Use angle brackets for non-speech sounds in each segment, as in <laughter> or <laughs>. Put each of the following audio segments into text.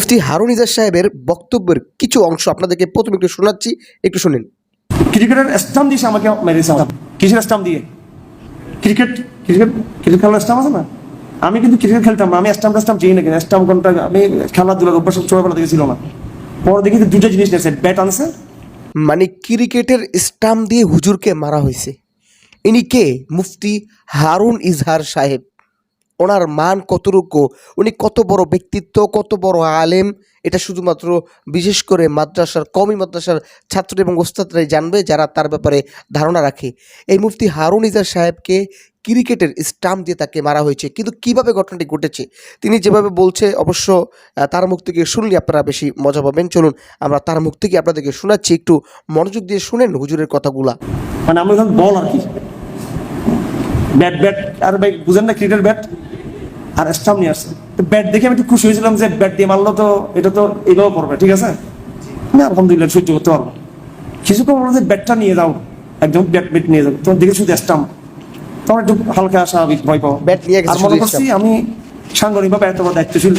মুফতি হারুন ইজাজ সাহেবের বক্তব্যের কিছু অংশ আপনাদেরকে প্রথমে একটু শোনাচ্ছি একটু শুনেন। ক্রিকেটের স্টাম্প দিয়েছে আমাকে মেরেছে কিসের স্টাম্প দিয়ে? ক্রিকেট ক্রিকেট ক্রিকেট খেলার স্টাম্প আছে না? আমি কিন্তু ক্রিকেট খেলতাম না আমি স্টাম্প স্টাম্প চিনি না স্টাম্প কোনটা আমি খেলাধুলার অভ্যাস ছোটবেলা থেকে ছিল না। পরে দেখি দুটো জিনিস নিয়েছে ব্যাট আনছে। মানে ক্রিকেটের স্টাম্প দিয়ে হুজুরকে মারা হয়েছে। ইনি কে? মুফতি হারুন ইজহার সাহেব। ওনার মান কতটুকু? উনি কত বড় ব্যক্তিত্ব, কত বড় আলেম? এটা শুধুমাত্র বিশেষ করে মাদ্রাসার কমি মাদ্রাসার ছাত্র এবং ওস্তাদরাই জানবে, যারা তার ব্যাপারে ধারণা রাখে। এই মুফতি হারুন ইজার সাহেবকে ক্রিকেটের স্টাম্প দিয়ে তাকে মারা হয়েছে। কিন্তু কীভাবে ঘটনাটি ঘটেছে? তিনি যেভাবে বলছে, অবশ্য তার মুখ থেকে শুনলে আপনারা বেশি মজা পাবেন। চলুন, আমরা তার মুখ থেকে আপনাদেরকে শোনাচ্ছি। একটু মনোযোগ দিয়ে শুনেন হুজুরের কথাগুলা। মানে আমি এখন বল আর কি, ব্যাট ব্যাট, আর ভাই, বুঝেন না ক্রিকেট ব্যাট? আর স্টাম্প নিয়ে আসছে। তো ব্যাট দেখে আমি একটু খুশি হয়েছিলাম যে ব্যাট দিয়ে মারলো তো এটা তো এইভাবে পড়বে ঠিক আছে? আমি আলহামদুলিল্লাহ সহ্য করতে পারব কিছুক্ষণ বলল যে ব্যাটটা নিয়ে যাও একদম ব্যাট ব্যাট নিয়ে যাও। তোমার দেখে শুধু স্টাম্প তোমার একটু হালকা স্বাভাবিক ভয় পাও। ব্যাট নিয়ে আর মনে করছি আমি সাংগঠনিকভাবে এত বড় দায়িত্বশীল।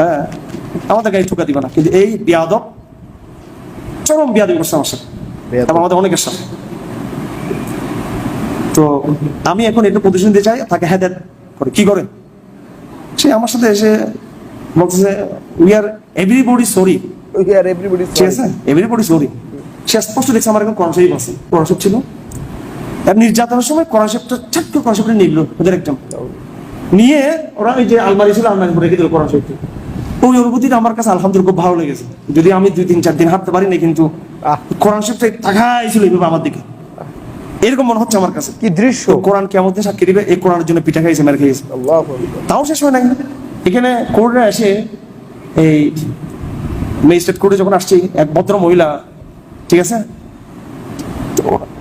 হ্যাঁ আমাদের গাড়ি ঠুকা দিবে না। কিন্তু এই বিয়াদব চরম বিয়াদি করছে আমার সাথে। আমাদের অনেকের সাথে। তো আমি এখন একটু প্রদর্শন দিতে চাই তাকে হেদায়ত করে। কি করে সে আমার সাথে এসে বলতেছে we are everybody sorry we are everybody ঠিক আছে? এভরিবডি সরি সে স্পষ্ট দেখছে আমার এখন কনসেপ্ট আছে। কনসেপ্ট ছিল। আর নির্যাতনের সময় কনসেপ্টটা ছাট করে কনসেপ্টটা নিল। ওদের একদম নিয়ে ওরা ওই যে আলমারি ছিল আলমারি রেখে দিল কনসেপ্ট ওই অনুভূতিটা আমার কাছে আলহামদুলিল্লাহ খুব ভালো লেগেছে। যদি আমি দুই তিন চার দিন হাঁটতে পারি না কিন্তু। কোরআন শরীফটা তাকাই ছিল এইভাবে আমার দিকে। এরকম মনে হচ্ছে আমার কাছে। কি দৃশ্য? কোরআন কেমন সাক্ষী দিবে এই কোরআনের জন্য পিঠা খাইছে মেরে খাইছে। তাও শেষ হয় নাই। এখানে কোর্টে এসে এই ম্যাজিস্ট্রেট কোর্টে যখন আসছি এক ভদ্র মহিলা ঠিক আছে?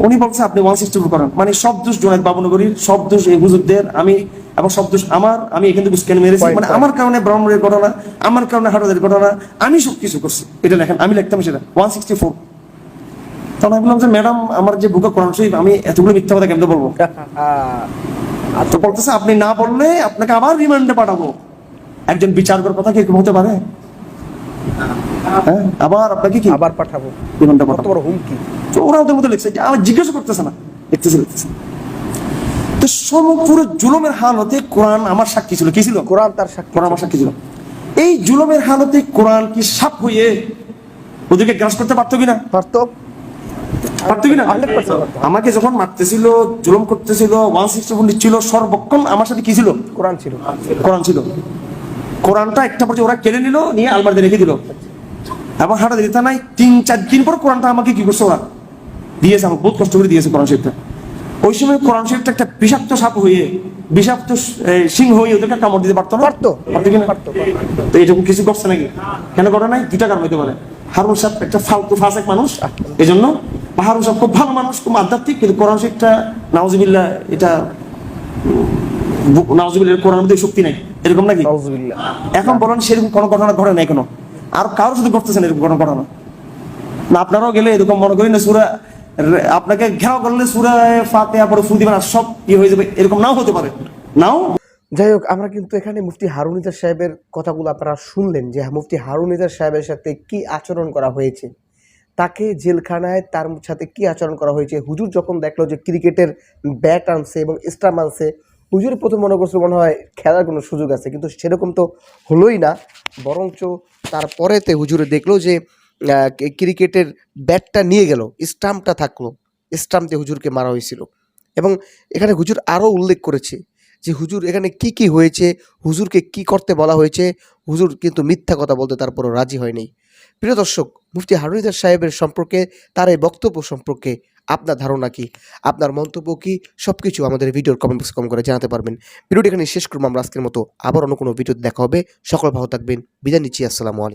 উনি বলছে আপনি ওয়ান সিক্সটি করেন। মানে সব দোষ জোনায়দ বাবুনগরীর সব দোষ এই হুজুরদের আমি এবং সব দোষ আমার আমি এখান থেকে স্ক্যান মেরেছি। মানে আমার কারণে ব্রাহ্মণের ঘটনা আমার কারণে হাটাদের ঘটনা আমি সব কিছু করছি। এটা লেখেন আমি লিখতাম সেটা। One sixty four. তখন আমি বললাম যে ম্যাডাম আমার যে বুকে কোরআন শরীফ আমি এতগুলো মিথ্যা কথা কেমন বলব? <laughs> আর তো বলতেছে আপনি না বললে আপনাকে আবার রিমান্ডে পাঠাবো। একজন বিচারকের কথা কি হতে পারে? হ্যাঁ আবার আপনাকে কি? আবার পাঠাবো। রিমান্ডে পাঠাবো বড় হুমকি। তো ওরা ওদের মতো লিখছে যে আমার জিজ্ঞাসা করতেছে না লিখতেছে লিখতেছে তো সমপুরো জুলুমের হালতে কোরআন আমার সাক্ষী ছিল। কি ছিল? কোরআন তার সাক্ষী কোরআন আমার সাক্ষী ছিল। এই জুলুমের হালতে কোরআন কি সাপ হয়ে ওদেরকে গ্রাস করতে পারতো কিনা? পারতো। পারতো কিনা? 100% পারতো। আমাকে যখন মারতেছিল জুলুম করতেছিল ওয়ান সিক্সটি ফোর ছিল সর্বক্ষণ আমার সাথে কি ছিল? কোরআন ছিল। কোরআন ছিল। কোরআনটা একটা পর্যায়ে ওরা কেড়ে নিল নিয়ে আলমারিতে রেখে দিল। এবং হাঁটা দিতে নাই তিন চার দিন পর কোরআনটা আমাকে কি করছে ওরা? দিয়েছে আমাকে বহুত কষ্ট করে দিয়েছে কোরআন শরীফটা। ওই সময় কোরআন শরীফটা একটা বিষাক্ত সাপ হয়ে বিষাক্ত সিংহ হয়ে ওদেরকে কামড় দিতে পারতো না? পারতো। পারতো কিনা? পারতো। তো এরকম কিছু করছে নাকি? কেন করে নাই? দুটা কারণ হইতে পারে। হারুন সাহেব একটা ফালতু ফাসেক মানুষ। এই জন্য বা হারুন সাহেব খুব ভালো মানুষ খুব আধ্যাত্মিক কিন্তু কোরআন শরীফটা নাউজিবিল্লাহ এটা নাউজিবিল্লাহ কোরআন মধ্যে শক্তি নাই। এরকম নাকি? এখন বলেন সেরকম কোনো ঘটনা ঘটে নাই কোনো আর কারও শুধু ঘটতেছে না এরকম কোনো ঘটনা। না আপনারাও গেলে এরকম মনে করি না সুরা আপনাকে ঘেরাও করলে সুরা ফাতে পরে ফু দিবেন আর সব হয়ে যাবে এরকম নাও হতে পারে। নাও। যাই হোক আমরা কিন্তু এখানে মুফতি হারুন ইজার সাহেবের কথাগুলো আপনারা শুনলেন যে মুফতি হারুন ইজার সাহেবের সাথে কি আচরণ করা হয়েছে। তাকে জেলখানায় তার সাথে কি আচরণ করা হয়েছে? হুজুর যখন দেখল যে ক্রিকেটের ব্যাট আনছে এবং স্টাম্প আনছে হুজুর প্রথম মনে করছে মনে হয় খেলার কোনো সুযোগ আছে, কিন্তু সেরকম তো হলোই না। বরঞ্চ তারপরেতে হুজুরে দেখল যে ক্রিকেটের ব্যাটটা নিয়ে গেল স্টাম্পটা থাকল স্টাম্প দিয়ে হুজুরকে মারা হয়েছিল। এবং এখানে হুজুর আরও উল্লেখ করেছে যে হুজুর এখানে কি কি হয়েছে, হুজুরকে কি করতে বলা হয়েছে, হুজুর কিন্তু মিথ্যা কথা বলতে তারপরও রাজি হয়নি। প্রিয় দর্শক, মুফতি হারুনিদার সাহেবের সম্পর্কে, তার এই বক্তব্য সম্পর্কে আপনার ধারণা কি? আপনার মন্তব্য কি? সব কিছু আমাদের ভিডিওর কমেন্ট বক্সে কম করে জানাতে পারবেন। ভিডিওটি এখানে শেষ করব। আমরা আজকের মতো আবার অন্য কোনো ভিডিও দেখা হবে। সকল ভালো থাকবেন। বিদায় নিচ্ছি। আসসালামু আলাইকুম।